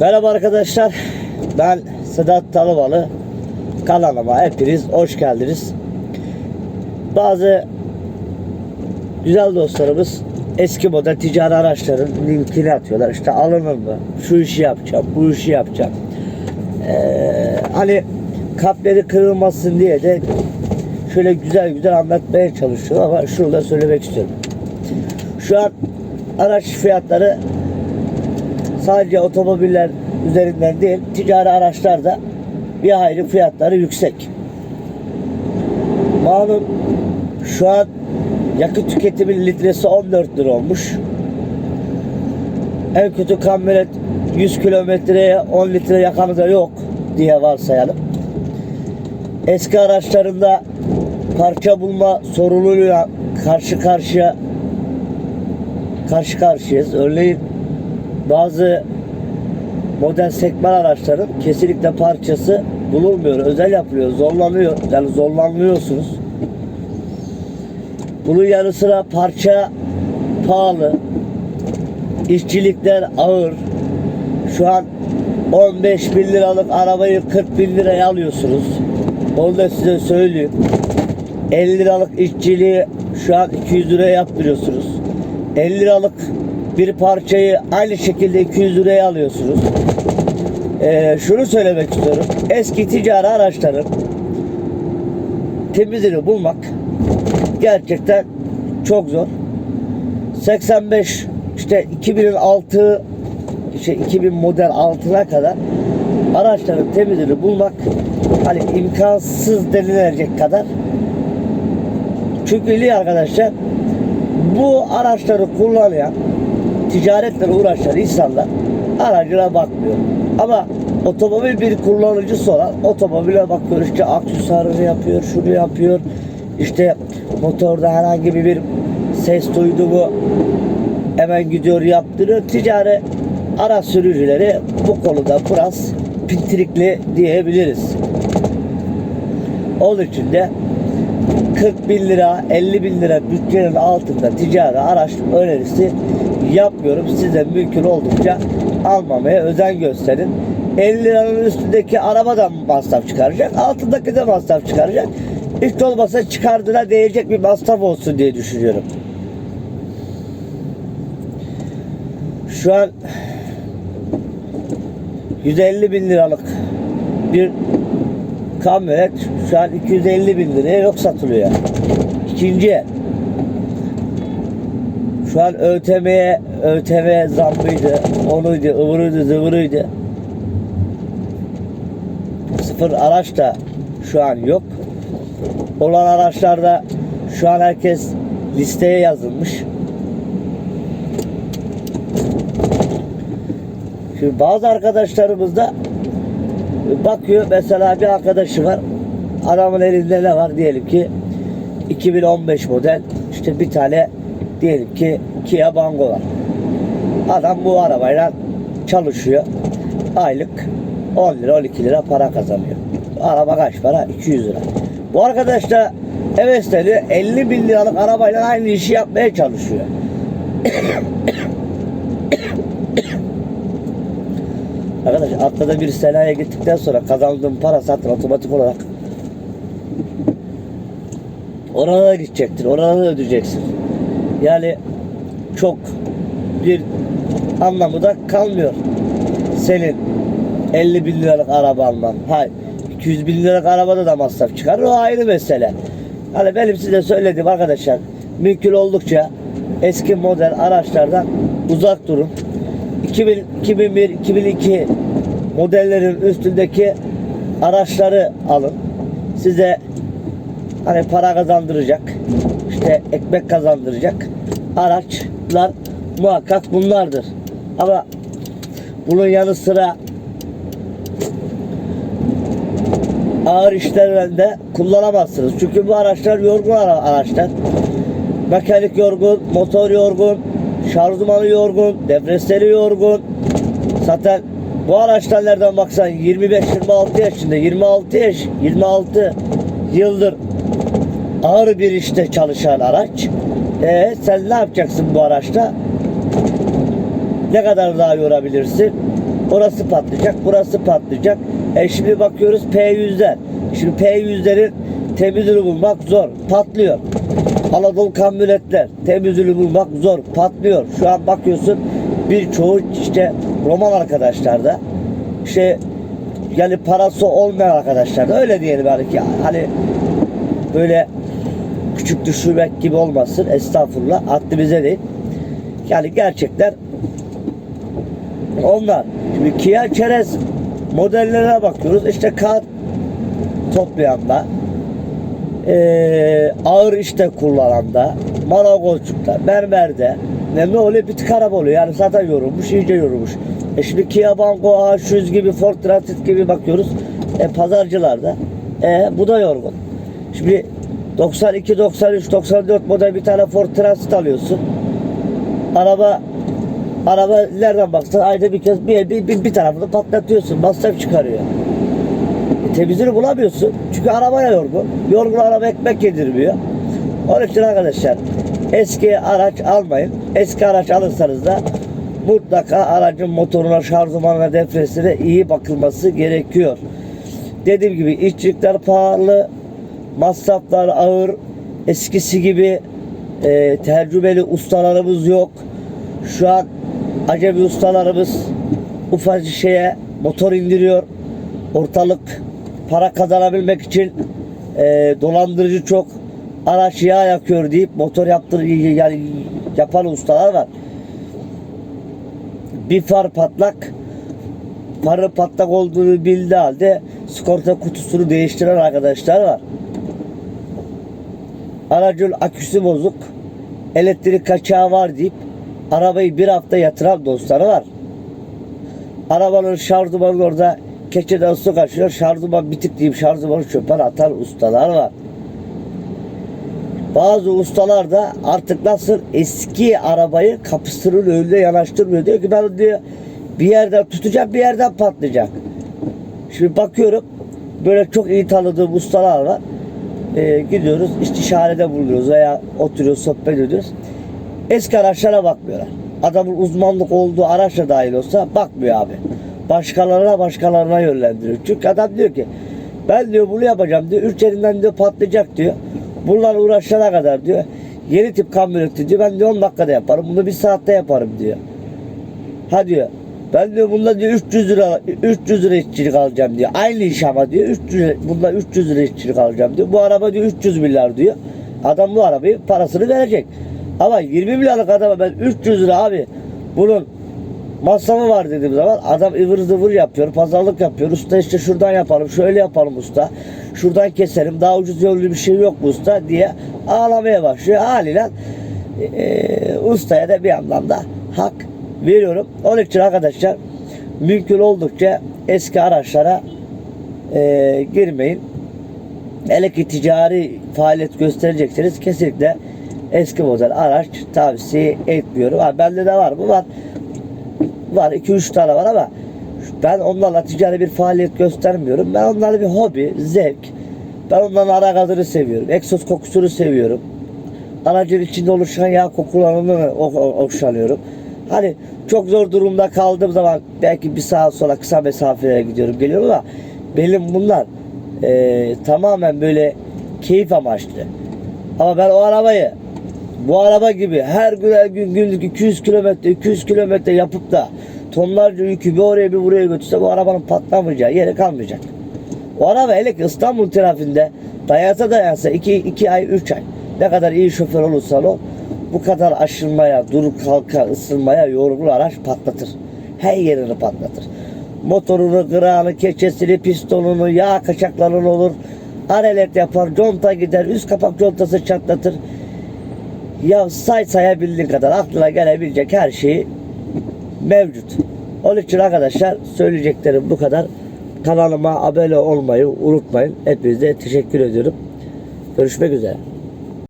Merhaba arkadaşlar. Ben Sedat Talıbalı. Kanalıma hepiniz hoş geldiniz. Bazı güzel dostlarımız eski model ticari araçların linkini atıyorlar. İşte alınır mı? Şu işi yapacağım, bu işi yapacağım. Ee, hani kalpleri kırılmasın diye de şöyle güzel güzel anlatmaya çalışıyor ama şunu da söylemek istiyorum. Şu an araç fiyatları sadece otomobiller üzerinden değil, ticari araçlarda bir hayli fiyatları yüksek. Malum şu an yakıt tüketimin litresi 14 lira olmuş. En kötü kamyonet 100 kilometreye 10 litre yakanı da yok diye varsayalım. Eski araçlarında parça bulma sorunuyla karşı karşıya karşı karşıyayız. Örneğin bazı model sekman araçların kesinlikle parçası bulunmuyor. Özel yapılıyor. Zorlanıyor. Yani zorlanmıyorsunuz. Bunun yanı sıra parça pahalı. İşçilikler ağır. Şu an 15 bin liralık arabayı 40 bin liraya alıyorsunuz. Onu da size söyleyeyim. 50 liralık işçiliği şu an 200 liraya yaptırıyorsunuz. 50 liralık bir parçayı aynı şekilde 200 liraya alıyorsunuz. Ee, şunu söylemek istiyorum. Eski ticari araçların temizini bulmak gerçekten çok zor. 85 işte 2006 işte 2000 model altına kadar araçların temizini bulmak hani imkansız denilecek kadar çünkü niye arkadaşlar bu araçları kullanan ticaretle uğraşan insanlar aracına bakmıyor. Ama otomobil bir kullanıcısı olan otomobile bakıyor işte aksesuarını yapıyor, şunu yapıyor. İşte motorda herhangi bir ses duydu mu hemen gidiyor yaptırıyor. Ticari araç sürücüleri bu konuda biraz pintirikli diyebiliriz. Onun için de 40 bin lira, 50 bin lira bütçenin altında ticari araç önerisi yapmıyorum. Size mümkün oldukça almamaya özen gösterin. 50 liranın üstündeki araba da masraf çıkaracak, altındaki de masraf çıkaracak. Hiç olmasa çıkardığına değecek bir masraf olsun diye düşünüyorum. Şu an 150 bin liralık bir kamyonet şu an 250 bin liraya yok satılıyor. İkinci el. Şu an ÖTM'ye ÖTV zammıydı, onuydu, ıvırıydı, zıvırıydı. Sıfır araç da şu an yok. Olan araçlarda şu an herkes listeye yazılmış. Şimdi bazı arkadaşlarımız da bakıyor mesela bir arkadaşı var adamın elinde ne var diyelim ki 2015 model işte bir tane diyelim ki Kia Bango var adam bu arabayla çalışıyor. Aylık 10 lira 12 lira para kazanıyor. Araba kaç para? 200 lira. Bu arkadaş da hevesleniyor 50 bin liralık arabayla aynı işi yapmaya çalışıyor. Arkadaş haftada bir senaya gittikten sonra kazandığın para zaten otomatik olarak orana da gidecektir. Orana da ödeyeceksin. Yani çok bir anlamı da kalmıyor. Senin 50 bin liralık araba alman. Hayır. 200 bin liralık arabada da masraf çıkar. O ayrı mesele. Hani benim size söylediğim arkadaşlar mümkün oldukça eski model araçlardan uzak durun. 2000, 2001, 2002 modellerin üstündeki araçları alın. Size hani para kazandıracak, işte ekmek kazandıracak araçlar muhakkak bunlardır. Ama bunun yanı sıra ağır işlerinde kullanamazsınız. Çünkü bu araçlar yorgun ara- araçlar. Mekanik yorgun, motor yorgun, şarjmanı yorgun, depresleri yorgun. Zaten bu araçlar nereden baksan 25-26 yaşında, 26 yaş, 26 yıldır ağır bir işte çalışan araç. E sen ne yapacaksın bu araçta? Ne kadar daha yorabilirsin? Orası patlayacak, burası patlayacak. E şimdi bakıyoruz P100'ler. Şimdi P100'lerin temizini bulmak zor, patlıyor. Anadolu kamyonetler temizini bulmak zor, patlıyor. Şu an bakıyorsun birçoğu işte roman arkadaşlarda işte yani parası olmayan arkadaşlar da öyle diyelim yani ki hani böyle küçük düşürmek gibi olmasın estağfurullah bize değil. Yani gerçekler onlar. Şimdi Kia Çerez modellerine bakıyoruz. İşte kağıt toplayanda eee, ağır işte kullananda marangozcukta, mermerde ne, ne oluyor? Bir araba oluyor. Yani zaten yorulmuş, iyice yorulmuş. E şimdi Kia Bango H100 gibi, Ford Transit gibi bakıyoruz. E pazarcılarda. E bu da yorgun. Şimdi 92, 93, 94 model bir tane Ford Transit alıyorsun. Araba araba nereden baksan ayda bir kez bir, bir, bir, bir tarafını patlatıyorsun. Masraf çıkarıyor. E, temizini bulamıyorsun. Çünkü arabaya yorgun. Yorgun araba ekmek yedirmiyor. Onun için arkadaşlar eski araç almayın. Eski araç alırsanız da mutlaka aracın motoruna, şarjmanına, defresine iyi bakılması gerekiyor. Dediğim gibi işçilikler pahalı, masraflar ağır, eskisi gibi e, tecrübeli ustalarımız yok. Şu an acemi ustalarımız ufacık şeye motor indiriyor. Ortalık para kazanabilmek için e, dolandırıcı çok araç yağ yakıyor deyip motor yaptır yani yapan ustalar var. Bir far patlak farı patlak olduğunu bildiği halde skorta kutusunu değiştiren arkadaşlar var. Aracın aküsü bozuk, elektrik kaçağı var deyip arabayı bir hafta yatıran dostları var. Arabanın şarjmanı orada keçeden su kaçıyor, şarjman bitik deyip şarjmanı çöpe atan ustalar var. Bazı ustalar da artık nasıl eski arabayı kapısının önüne yanaştırmıyor. Diyor ki ben diyor bir yerden tutacağım bir yerden patlayacak. Şimdi bakıyorum böyle çok iyi tanıdığım ustalar var. Ee, gidiyoruz istişarede bulunuyoruz veya oturuyoruz sohbet ediyoruz. Eski araçlara bakmıyorlar. Adamın uzmanlık olduğu araçla dahil olsa bakmıyor abi. Başkalarına başkalarına yönlendiriyor. Çünkü adam diyor ki ben diyor bunu yapacağım diyor. Üç elinden diyor patlayacak diyor. Bunlar uğraşana kadar diyor. Yeni tip kamyoneti diyor. Ben diyor 10 dakikada yaparım. Bunu bir saatte yaparım diyor. Ha diyor. Ben diyor bunda diyor 300 lira 300 lira işçilik alacağım diyor. Aynı iş ama diyor 300 lira- bunda 300 lira işçilik alacağım diyor. Bu araba diyor 300 milyar diyor. Adam bu arabayı parasını verecek. Ama 20 milyarlık adama ben 300 lira abi bunun masrafı var dediğim zaman adam ıvır zıvır yapıyor, pazarlık yapıyor. Usta işte şuradan yapalım, şöyle yapalım usta. Şuradan keselim, daha ucuz yollu bir şey yok mu usta diye ağlamaya başlıyor. Haliyle eee, ustaya da bir yandan da hak veriyorum. Onun için arkadaşlar mümkün oldukça eski araçlara eee, girmeyin. Hele ki ticari faaliyet gösterecekseniz kesinlikle eski model araç tavsiye etmiyorum. Ha, bende de var mı? Var. Var. 2-3 tane var ama ben onlarla ticari bir faaliyet göstermiyorum. Ben onlarla bir hobi, zevk. Ben onların ara gazını seviyorum. Egzoz kokusunu seviyorum. Aracın içinde oluşan yağ kokularını hoşlanıyorum. Hani çok zor durumda kaldığım zaman belki bir saat sonra kısa mesafelere gidiyorum geliyorum ama benim bunlar eee, tamamen böyle keyif amaçlı. Ama ben o arabayı bu araba gibi her gün her gün günlük 200 kilometre 200 kilometre yapıp da tonlarca yükü bir oraya bir buraya götürse bu arabanın patlamayacağı yeri kalmayacak. O araba hele ki İstanbul trafiğinde dayansa dayansa 2, 2 ay 3 ay ne kadar iyi şoför olursan ol bu kadar aşınmaya, durup kalka, ısınmaya yorgun araç patlatır. Her yerini patlatır. Motorunu, gırağını, keçesini, pistonunu, yağ kaçaklarını olur. Arelet yapar, conta gider, üst kapak contası çatlatır. Ya say sayabildiğin kadar aklına gelebilecek her şeyi mevcut. Onun için arkadaşlar söyleyeceklerim bu kadar. Kanalıma abone olmayı unutmayın. Hepinize teşekkür ediyorum. Görüşmek üzere.